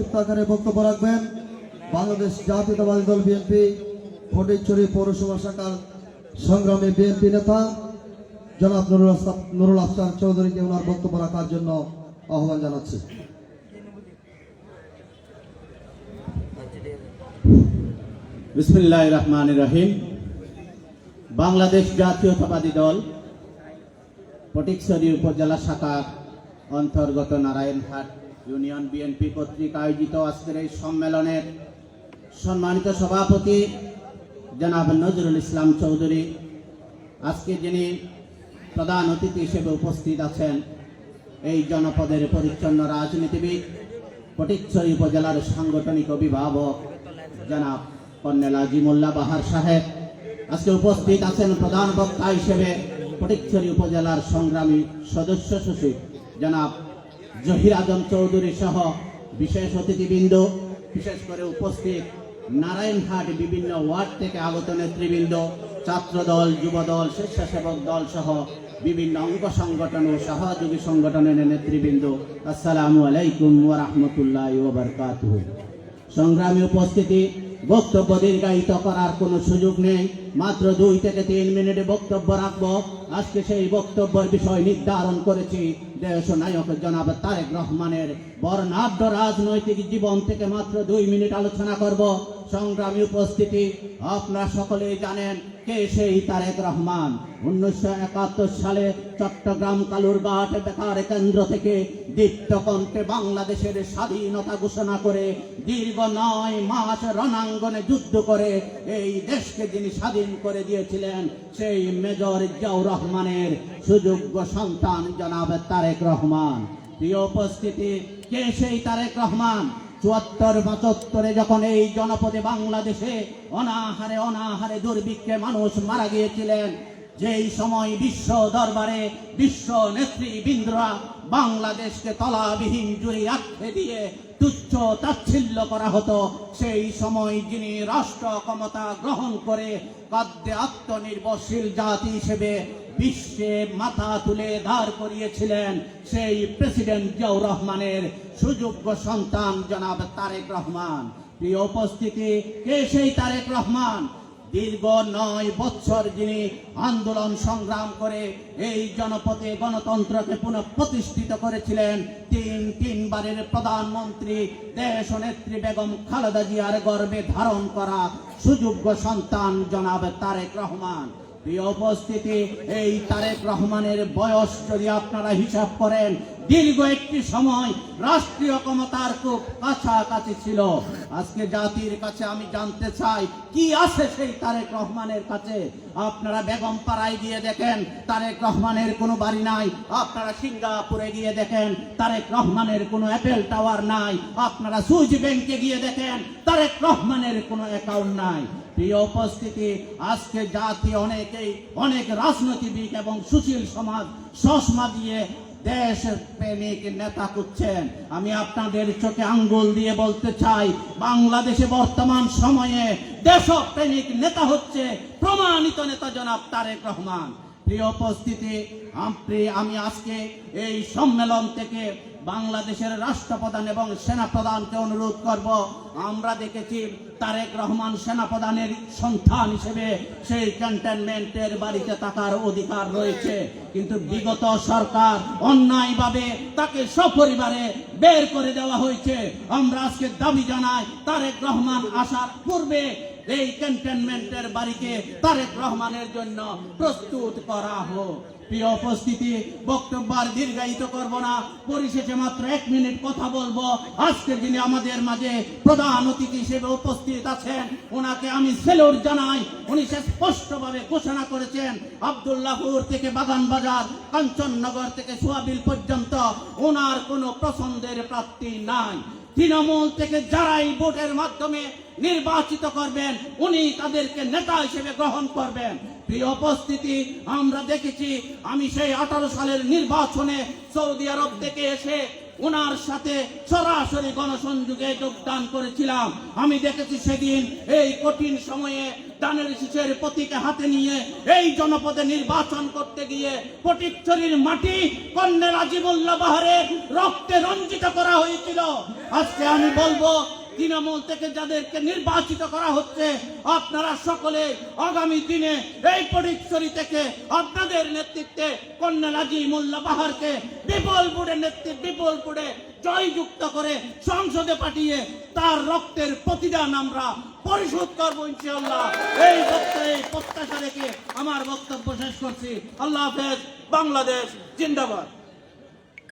সংক্ষিপ্ত আকারে বক্তব্য রাখবেন। বাংলাদেশ জাতীয়তাবাদী দল বিএনপি, ফটিকছড়ি পৌরসভা শাখার সংগ্রামী বিএনপি নেতা জনাব নুরুল আফসার- নুরুল আফসার চৌধুরীকে ওনার বক্তব্য রাখার জন্য আহ্বান জানাচ্ছি। বিসমুল্লাহ রহমান রহিম। বাংলাদেশ জাতীয়তাবাদী দল, ফটিকছড়ি উপজেলা শাখার অন্তর্গত নারায়ণহাট ইউনিয়ন বিএনপি কর্তৃক আয়োজিত আজকের এই সম্মেলনের সম্মানিত সভাপতি জনাব নজরুল ইসলাম চৌধুরী। আজকে যিনি প্রধান অতিথি হিসেবে উপস্থিত আছেন, এই জনপদের পরিচ্ছন্ন রাজনীতিবিদ ফটিকছড়ি উপজেলার সাংগঠনিক অভিভাবক জনাব কর্নেল আজিমুল্লাহ বাহার সাহেব। আজকে উপস্থিত আছেন প্রধান বক্তা হিসেবে ফটিকছড়ি উপজেলার সংগ্রামী সদস্য সচিব জনাব জহির আজম চৌধুরী সহ বিশেষ অতিথিবৃন্দ, বিশেষ করে উপস্থিত নারায়ণহাট বিভিন্ন ওয়ার্ড থেকে আগত নেতৃবৃন্দ ছাত্র দল যুব দল স্বেচ্ছাসেবক দল সহ বিভিন্ন অঙ্গ সংগঠন ও সহযোগী সংগঠনের নেতৃবৃন্দ, আসসালামু আলাইকুম ওয়া রাহমাতুল্লাহি ওয়া বারাকাতুহু। সংগ্রামী উপস্থিতি বক্তব্য দীর্ঘায়িত করার কোনো সুযোগ নেই। মাত্র দুই থেকে তিন মিনিটে বক্তব্য রাখব। আজকে সেই বক্তব্যের বিষয় নির্ধারণ করেছি দেশ নায়ক জনাব তারেক রহমানের। বর্ণাঢ্য রাজনৈতিক জীবন থেকে মাত্র দুই মিনিট আলোচনা করব। সংগ্রামী উপস্থিতি আপনারা সকলেই জানেন কে সেই তারেক রহমান। উনিশশো একাত্তর সালে চট্টগ্রাম কালুরঘাট বেকার কেন্দ্র থেকে দীপ্তকণ্ঠে বাংলাদেশের স্বাধীনতা ঘোষণা করে দীর্ঘ নয় মাস রণাঙ্গনে যুদ্ধ করে এই দেশকে যিনি স্বাধীন করে দিয়েছিলেন, সেই মেজর জিয়াউর রহমানের সুযোগ্য সন্তান জনাব তারেক রহমান। প্রিয় উপস্থিতি, কে সেই তারেক রহমান? চুয়াত্তর পঁচাত্তরে যখন এই জনপদে বাংলাদেশে অনাহারে অনাহারে দুর্ভিক্ষে মানুষ মারা গিয়েছিলেন, যেই সময় বিশ্ব দরবারে বিশ্ব নেতৃবৃন্দরা বাংলাদেশকে তলাবিহীন জুড়ি রাখতে দিয়ে তুচ্ছ তাচ্ছিল্য করা হতো, সেই সময় যিনি রাষ্ট্র ক্ষমতা গ্রহণ করে কাদ্যে আত্মনির্ভরশীল জাতি হিসেবে বিশ্বে মাথা তুলে দাঁড় করিয়েছিলেন সেই প্রেসিডেন্ট জিয়াউর রহমানের সুযোগ্য সন্তান জনাব তারেক রহমান। প্রিয় উপস্থিতি, কে সেই তারেক রহমান? দীর্ঘ নয় বছর যিনি আন্দোলন সংগ্রাম করে এই জনপদে গণতন্ত্রকে পুনঃ প্রতিষ্ঠিত করেছিলেন, তিন তিনবারের প্রধানমন্ত্রী দেশ নেত্রী বেগম খালেদা জিয়ার গর্বে ধারণ করা সুযোগ্য সন্তান জনাব তারেক রহমান। উপস্থিতি এই তারেক রহমানের বয়স যদি আপনারা হিসাব করেন দীর্ঘ একটি সময় রাষ্ট্রীয় ক্ষমতার খুব কাছাকাছি ছিল। আজকে জাতির কাছে আমি জানতে চাই, কি আছে সেই তারেক রহমানের কাছে? আপনারা বেগম পাড়ায় গিয়ে দেখেন, তারেক রহমানের কোনো বাড়ি নাই। আপনারা সিঙ্গাপুরে গিয়ে দেখেন, তারেক রহমানের কোনো অ্যাপেল টাওয়ার নাই। আপনারা সুইচ ব্যাংকে গিয়ে দেখেন, তারেক রহমানের কোনো অ্যাকাউন্ট নাই। প্রিয় উপস্থিতি, আজকে জাতি অনেকেই অনেক রাজনীতিবিদ এবং সুশীল সমাজ, চশমা দিয়ে দেশ প্রেমিক নেতা করছেন আমি আপনাদের চোখে আঙ্গুল দিয়ে বলতে চাই, বাংলাদেশে বর্তমান সময়ে দেশ প্রেমিক নেতা হচ্ছে প্রমাণিত নেতা জনাব তারেক রহমান। প্রিয় উপস্থিতি, আম- আমি আজকে এই সম্মেলন থেকে বাংলাদেশের রাষ্ট্রপ্রধান এবং সেনাপ্রধানকে অনুরোধ করব, আমরা দেখেছি তারেক রহমান সেনাপ্রধানের সন্তান হিসেবে সেই ক্যান্টনমেন্টের বাড়িতে থাকার অধিকার রয়েছে। কিন্তু বিগত সরকার অন্যায়ভাবে তাকে সপরিবারে বের করে দেওয়া হয়েছে। আমরা আজকে দাবি জানাই, তারেক রহমান আসার পূর্বে এই ক্যান্টনমেন্টের বাড়িকে তারেক রহমানের জন্য প্রস্তুত করা হোক। প্রিয় উপস্থিতি, বক্তব্য আর দীর্ঘায়িত করব না। পরিশেষে মাত্র এক মিনিট কথা বলব। আজকে যিনি আমাদের মাঝে প্রধান অতিথি হিসেবে উপস্থিত আছেন। ওনাকে আমি সেলুট জানাই। উনি স্পষ্টভাবে ঘোষণা করেছেন, আবদুল্লাহপুর থেকে বাগান বাজার, কাঞ্চননগর থেকে সোয়াবিল পর্যন্ত ওনার কোনো পছন্দের প্রাপ্তি নাই। তৃণমূল থেকে যারাই ভোটের মাধ্যমে নির্বাচিত করবেন, উনি তাদেরকে নেতা হিসেবে গ্রহণ করবেন। প্রিয় উপস্থিতি, আমরা দেখেছি, আমি সেই আঠারো সালের নির্বাচনে সৌদি আরব থেকে এসে ওনার সাথে সরাসরি গণসংযোগে যোগদান করেছিলাম। আমি দেখেছি সেদিন এই কঠিন সময়ে দানের শিশের প্রতীকে হাতে নিয়ে এই জনপদে নির্বাচন করতে গিয়ে ফটিকছড়ির মাটি কন্যা রাজিবুল্লাহ বাহারের রক্তে রঞ্জিত করা হয়েছিল। আজকে আমি বলব তৃণমূল থেকে যাদেরকে নির্বাচিত করা হচ্ছে, আপনারা সকলে আগামী দিনে এই পরিচ্ছরি থেকে আপনাদের নেতৃত্বে কন্যা রাজি মোল্লা বাহারকে বিপুল বুড়ে নেতৃত্ব বিপুল বুড়ে জয়যুক্ত করে সংসদে পাঠিয়ে তার রক্তের প্রতিদান আমরা পরিশোধ করব ইনশাআল্লাহ। এই বক্তব্য প্রত্যাশা রেখে আমার বক্তব্য শেষ করছি। আল্লাহ হাফেজ, বাংলাদেশ জিন্দাবাদ।